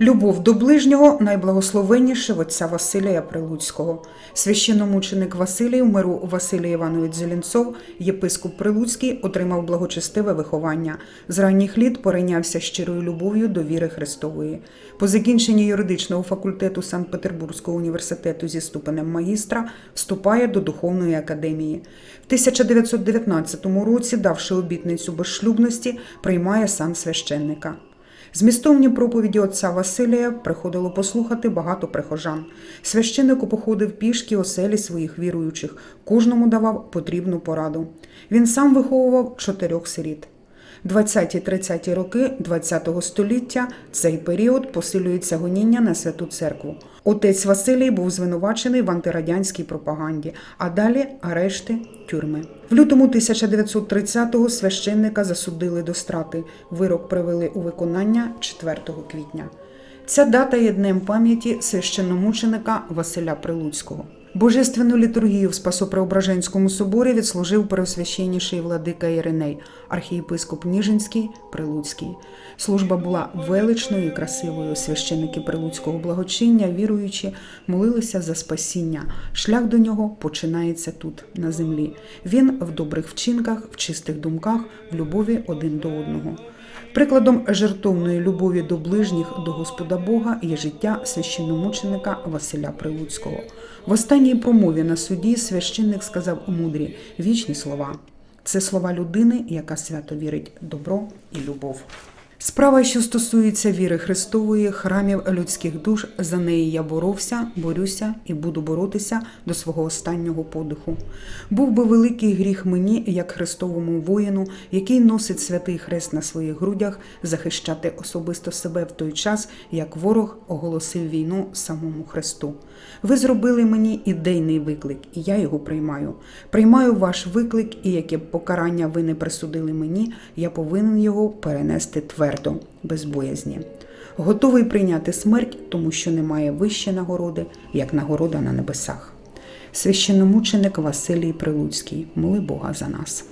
Любов до ближнього найблагословенніше отця Василія Прилуцького. Священномученик Василій миру Василій Іванович Зеленцов, єпископ Прилуцький, отримав благочестиве виховання. З ранніх літ поринявся щирою любов'ю до віри Христової. По закінченні юридичного факультету Санкт-Петербурзького університету зі ступенем магістра вступає до духовної академії. В 1919 році, давши обітницю безшлюбності, приймає сан священника. Змістовні проповіді отця Василія приходило послухати багато прихожан. Священник походив пішки оселі своїх віруючих, кожному давав потрібну пораду. Він сам виховував чотирьох сиріт. 20-30 роки ХХ століття цей період посилюється гоніння на святу церкву. Отець Василій був звинувачений в антирадянській пропаганді, а далі арешти, тюрми. В лютому 1930-го священника засудили до страти. Вирок привели у виконання 4 квітня. Ця дата є днем пам'яті священномученика Василя Прилуцького. Божественну літургію в Спасопреображенському соборі відслужив преосвященніший владика Іриней, архієпископ Ніжинський, Прилуцький. Служба була величною і красивою. Священники Прилуцького благочиння, віруючи, молилися за спасіння. Шлях до нього починається тут, на землі. Він в добрих вчинках, в чистих думках, в любові один до одного. Прикладом жертовної любові до ближніх до Господа Бога є життя священномученика Василя Прилуцького. В останній промові на суді священник сказав у мудрі вічні слова. Це слова людини, яка свято вірить добро і любов. Справа, що стосується віри Христової, храмів людських душ, за неї я боровся, борюся і буду боротися до свого останнього подиху. Був би великий гріх мені, як Христовому воїну, який носить святий хрест на своїх грудях, захищати особисто себе в той час, як ворог оголосив війну самому Христу. Ви зробили мені ідейний виклик, і я його приймаю. Приймаю ваш виклик, і яке б покарання ви не присудили мені, я повинен його перенести твердо, без боязні. Готовий прийняти смерть, тому що немає вище нагороди, як нагорода на небесах. Священномученик Василій Прилуцький, моли Бога за нас.